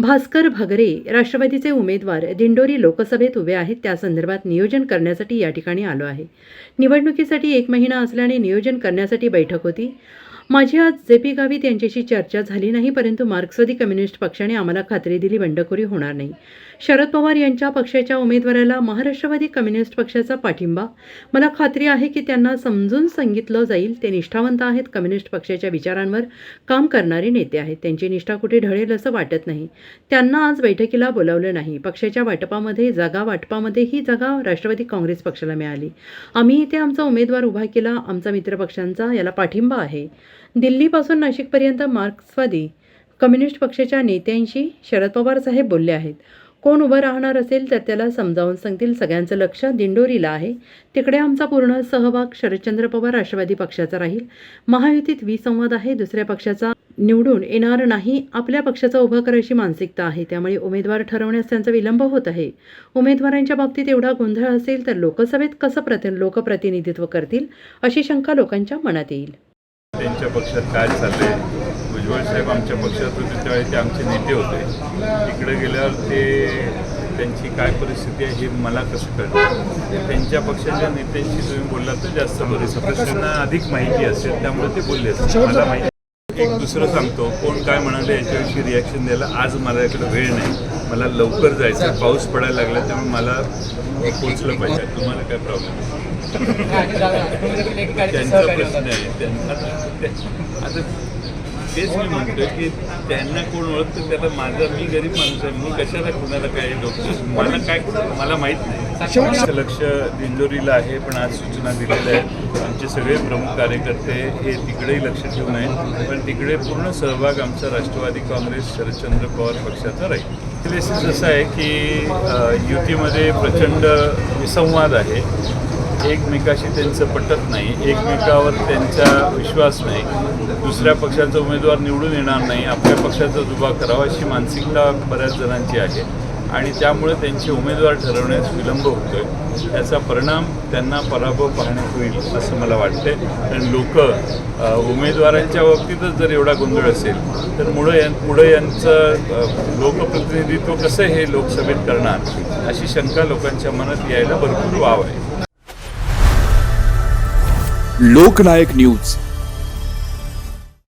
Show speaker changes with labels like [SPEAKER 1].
[SPEAKER 1] भास्कर भगरे राष्ट्रवादीचे उमेदवार दिंडोरी लोकसभेत उभे आहेत. त्या संदर्भात नियोजन करण्यासाठी या ठिकाणी आलो आहे. निवडणुकीसाठी एक महिना असल्याने नियोजन करण्यासाठी बैठक होती. माझी आज जे पी गावित यांच्याशी चर्चा झाली नाही परंतु मार्क्सवादी कम्युनिस्ट पक्षाने आम्हाला खात्री दिली बंडखोरी होणार नाही. शरद पवार यांच्या पक्षाच्या उमेदवाराला महाराष्ट्रवादी कम्युनिस्ट पक्षाचा पाठिंबा? मला खात्री आहे की त्यांना समजून सांगितलं जाईल. ते निष्ठावंत आहेत कम्युनिस्ट पक्षाच्या विचारांवर काम करणारे नेते आहेत. त्यांची निष्ठा कुठे ढळेल असं वाटत नाही. त्यांना आज बैठकीला बोलावलं नाही. पक्षाच्या वाटपामध्ये जागा वाटपामध्ये ही जागा राष्ट्रवादी काँग्रेस पक्षाला मिळाली. आम्ही इथे आमचा उमेदवार उभा केला. आमचा मित्रपक्षांचा याला पाठिंबा आहे. दिल्लीपासून नाशिकपर्यंत मार्क्सवादी कम्युनिस्ट पक्षाच्या नेत्यांशी शरद पवार साहेब बोलले आहेत. कोण उभं राहणार असेल तर त्याला समजावून सांगतील सगळ्यांचं लक्ष दिंडोरीला आहे. तिकडे आमचा पूर्ण सहभाग शरदचंद्र पवार राष्ट्रवादी पक्षाचा राहील. महायुतीत विसंवाद आहे दुसऱ्या पक्षाचा निवडून येणार नाही. आपल्या पक्षाचा उभा करायची मानसिकता आहे त्यामुळे उमेदवार ठरवण्यास त्यांचा विलंब होत आहे. उमेदवारांच्या बाबतीत एवढा गोंधळ असेल तर लोकसभेत कसं प्रति लोकप्रतिनिधित्व करतील अशी शंका लोकांच्या मनात येईल.
[SPEAKER 2] त्यांच्या पक्षात काय चाललंय? भुजबळ साहेब आमच्या पक्षात होते त्यावेळी ते आमचे नेते होते. तिकडे गेल्यावर ते त्यांची काय परिस्थिती आहे हे मला कसं कळतं? त्यांच्या पक्षाच्या नेत्यांशी तुम्ही बोललात तर जास्त बरेच त्यांना अधिक माहिती असेल त्यामुळे ते बोलले असेल मला माहिती एक दुसरं सांगतो कोण काय म्हणाले याच्याविषयी रिॲक्शन द्यायला आज मला इकडे वेळ नाही. मला लवकर जायचं आहे. पाऊस पडायला लागला त्यामुळे मला पोचलं पाहिजे. तुम्हाला काय प्रॉब्लेम त्यांचा प्रश्न आहे. त्यांना आता तेच मी म्हणतोय की त्यांना कोण ओळखतं त्याला माझा मी गरीब माणूस आहे मी कशाला कुणाला काय डॉक्टर मला काय मला माहीत नाही. लक्ष दिंडोरीला आहे पण आज सूचना दिलेल्या आहेत. आमचे सगळे प्रमुख कार्यकर्ते हे तिकडेही लक्ष ठेवून आहेत. पण तिकडे पूर्ण सहभाग आमचा राष्ट्रवादी काँग्रेस शरदचंद्र पवार पक्षाचा राहील. बेसिस असं आहे की युतीमध्ये प्रचंड विसंवाद आहे. एकमेकाशी त्यांचं पटत नाही एकमेकावर त्यांचा विश्वास नाही दुसऱ्या पक्षाचा उमेदवार निवडून येणार नाही आपल्या पक्षाचा जुबा करावा अशी मानसिकता बऱ्याच जणांची आहे. आणि त्यामुळे त्यांचे उमेदवार ठरवण्यास विलंब होतो आहे त्याचा परिणाम त्यांना पराभव पाहण्यात होईल असं मला वाटते कारण लोक उमेदवारांच्या बाबतीतच जर एवढा गोंधळ असेल तर मुळे यां पुढं यांचं लोकप्रतिनिधित्व कसं हे लोकसभेत करणार अशी शंका लोकांच्या मनात यायला भरपूर वाव आहे.
[SPEAKER 3] लोकनायक न्यूज.